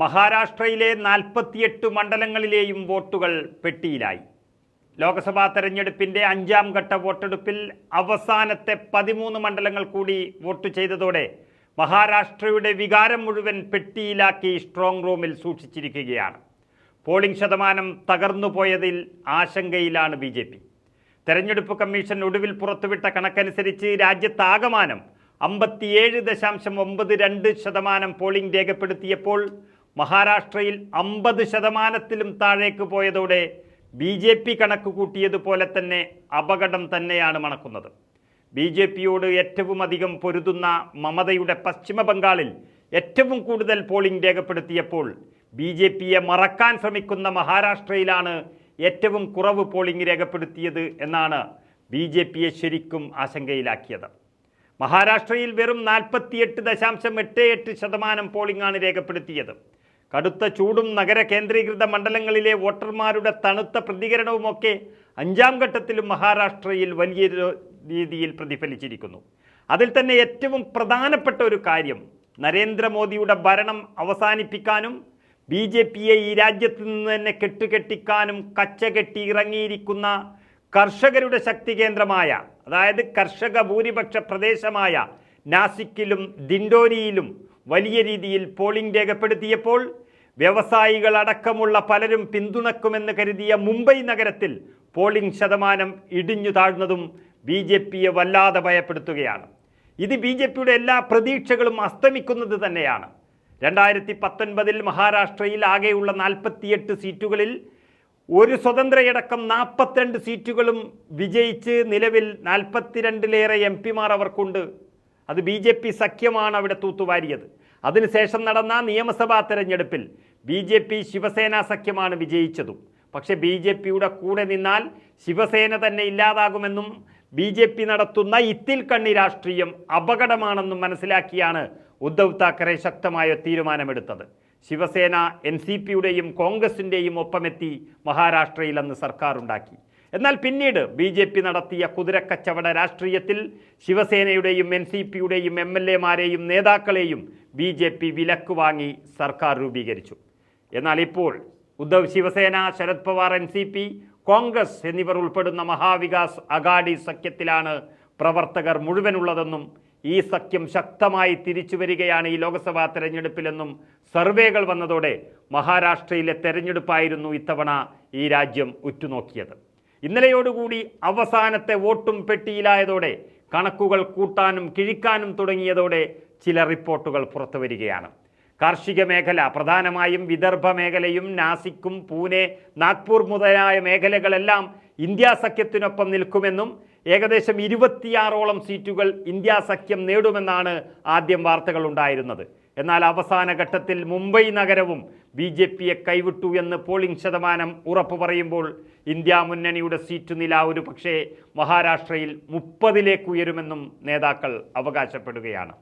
മഹാരാഷ്ട്രയിലെ നാൽപ്പത്തിയെട്ട് മണ്ഡലങ്ങളിലെയും വോട്ടുകൾ പെട്ടിയിലായി. ലോക്സഭാ തെരഞ്ഞെടുപ്പിന്റെ അഞ്ചാം ഘട്ട വോട്ടെടുപ്പിൽ അവസാനത്തെ പതിമൂന്ന് മണ്ഡലങ്ങൾ കൂടി വോട്ട് ചെയ്തതോടെ മഹാരാഷ്ട്രയുടെ വികാരം മുഴുവൻ പെട്ടിയിലാക്കി സ്ട്രോങ് റൂമിൽ സൂക്ഷിച്ചിരിക്കുകയാണ്. പോളിംഗ് ശതമാനം തകർന്നുപോയതിൽ ആശങ്കയിലാണ് ബി ജെ പി. തെരഞ്ഞെടുപ്പ് കമ്മീഷൻ ഒടുവിൽ പുറത്തുവിട്ട കണക്കനുസരിച്ച് രാജ്യത്താകമാനം അമ്പത്തിയേഴ് ദശാംശം ഒമ്പത് രണ്ട് ശതമാനം പോളിംഗ് രേഖപ്പെടുത്തിയപ്പോൾ മഹാരാഷ്ട്രയിൽ അമ്പത് ശതമാനത്തിലും താഴേക്ക് പോയതോടെ ബി ജെ പി കണക്ക് കൂട്ടിയതുപോലെ തന്നെ അപകടം തന്നെയാണ് മണക്കുന്നത്. ബി ജെ പിയോട് ഏറ്റവും അധികം പൊരുതുന്ന മമതയുടെ പശ്ചിമ ബംഗാളിൽ ഏറ്റവും കൂടുതൽ പോളിംഗ് രേഖപ്പെടുത്തിയപ്പോൾ ബി ജെ പിയെ മറക്കാൻ ശ്രമിക്കുന്ന മഹാരാഷ്ട്രയിലാണ് ഏറ്റവും കുറവ് പോളിംഗ് രേഖപ്പെടുത്തിയത് എന്നാണ് ബി ജെ പിയെ ശരിക്കും ആശങ്കയിലാക്കിയത്. മഹാരാഷ്ട്രയിൽ വെറും നാൽപ്പത്തിയെട്ട് ദശാംശം എട്ട് എട്ട് ശതമാനം പോളിംഗാണ് രേഖപ്പെടുത്തിയത്. കടുത്ത ചൂടും നഗര കേന്ദ്രീകൃത മണ്ഡലങ്ങളിലെ വോട്ടർമാരുടെ തണുത്ത പ്രതികരണവുമൊക്കെ അഞ്ചാം ഘട്ടത്തിലും മഹാരാഷ്ട്രയിൽ വലിയ രീതിയിൽ പ്രതിഫലിച്ചിരിക്കുന്നു. അതിൽ തന്നെ ഏറ്റവും പ്രധാനപ്പെട്ട ഒരു കാര്യം നരേന്ദ്രമോദിയുടെ ഭരണം അവസാനിപ്പിക്കാനും ബി ജെ പിയെ ഈ രാജ്യത്ത് നിന്ന് തന്നെ കെട്ടുകെട്ടിക്കാനും കച്ചകെട്ടി ഇറങ്ങിയിരിക്കുന്ന കർഷകരുടെ ശക്തി കേന്ദ്രമായ അതായത് കർഷക ഭൂരിപക്ഷ പ്രദേശമായ നാസിക്കിലും ദിൻഡോരിയിലും വലിയ രീതിയിൽ പോളിംഗ് രേഖപ്പെടുത്തിയപ്പോൾ വ്യവസായികൾ അടക്കമുള്ള പലരും പിന്തുണക്കുമെന്ന് കരുതിയ മുംബൈ നഗരത്തിൽ പോളിംഗ് ശതമാനം ഇടിഞ്ഞു താഴ്ന്നതും ബി ജെ പിയെ വല്ലാതെ ഭയപ്പെടുത്തുകയാണ്. ഇത് ബി ജെ പിയുടെ എല്ലാ പ്രതീക്ഷകളും അസ്തമിക്കുന്നത് തന്നെയാണ്. രണ്ടായിരത്തി പത്തൊൻപതിൽ മഹാരാഷ്ട്രയിൽ ആകെയുള്ള നാൽപ്പത്തിയെട്ട് സീറ്റുകളിൽ ഒരു സ്വതന്ത്രയടക്കം നാൽപ്പത്തിരണ്ട് സീറ്റുകളും വിജയിച്ച് നിലവിൽ നാൽപ്പത്തിരണ്ടിലേറെ എം പിമാർ അവർക്കുണ്ട്. അത് ബി ജെ പി സഖ്യമാണ് അവിടെ തൂത്തുവാരിയത്. അതിനുശേഷം നടന്ന നിയമസഭാ തെരഞ്ഞെടുപ്പിൽ ബി ജെ പി ശിവസേന സഖ്യമാണ് വിജയിച്ചതും. പക്ഷേ ബി ജെ പിയുടെ കൂടെ നിന്നാൽ ശിവസേന തന്നെ ഇല്ലാതാകുമെന്നും ബി ജെ പി നടത്തുന്ന ഇത്തിൽ കണ്ണി രാഷ്ട്രീയം അപകടമാണെന്നും മനസ്സിലാക്കിയാണ് ഉദ്ധവ് താക്കറെ ശക്തമായ തീരുമാനമെടുത്തത്. ശിവസേന എൻ സി പിയുടെയും കോൺഗ്രസിന്റെയും ഒപ്പമെത്തി മഹാരാഷ്ട്രയിൽ അന്ന് സർക്കാർ ഉണ്ടാക്കി എന്നാൽ പിന്നീട് ബി ജെ പി നടത്തിയ കുതിരക്കച്ചവട രാഷ്ട്രീയത്തിൽ ശിവസേനയുടെയും എൻ സി പിയുടെയും എം എൽ എമാരെയും നേതാക്കളെയും ബി ജെ പി വിലക്ക് വാങ്ങി സർക്കാർ രൂപീകരിച്ചു. എന്നാൽ ഇപ്പോൾ Uddhav Shivsena Sharad Pawar N C P Congress എന്നിവർ ഉൾപ്പെടുന്ന മഹാവികാസ് അഗാഡി സഖ്യത്തിലാണ് പ്രവർത്തകർ മുഴുവനുള്ളതെന്നും ഈ സഖ്യം ശക്തമായി തിരിച്ചു വരികയാണ് ഈ ലോക്സഭാ തെരഞ്ഞെടുപ്പിലെന്നും സർവേകൾ വന്നതോടെ മഹാരാഷ്ട്രയിലെ തെരഞ്ഞെടുപ്പായിരുന്നു ഇത്തവണ ഈ രാജ്യം ഉറ്റുനോക്കിയത്. ഇന്നലെയോടുകൂടി അവസാനത്തെ വോട്ടും പെട്ടിയിലായതോടെ കണക്കുകൾ കൂട്ടാനും കിഴിക്കാനും തുടങ്ങിയതോടെ ചില റിപ്പോർട്ടുകൾ പുറത്തു വരികയാണ് കാർഷിക മേഖല പ്രധാനമായും വിദർഭ മേഖലയും നാസിക്കും പൂനെ നാഗ്പൂർ മുതലായ മേഖലകളെല്ലാം ഇന്ത്യാ സഖ്യത്തിനൊപ്പം നിൽക്കുമെന്നും ഏകദേശം ഇരുപത്തിയാറോളം സീറ്റുകൾ ഇന്ത്യാ സഖ്യം നേടുമെന്നാണ് ആദ്യം വാർത്തകൾ ഉണ്ടായിരുന്നത്. എന്നാൽ അവസാന ഘട്ടത്തിൽ മുംബൈ നഗരവും ബി ജെ പിയെ കൈവിട്ടു എന്ന് പോളിംഗ് ശതമാനം ഉറപ്പു പറയുമ്പോൾ ഇന്ത്യ മുന്നണിയുടെ സീറ്റ് നില ഒരു പക്ഷേ മഹാരാഷ്ട്രയിൽ മുപ്പതിലേക്ക് ഉയരുമെന്നും നേതാക്കൾ അവകാശപ്പെടുകയാണ്.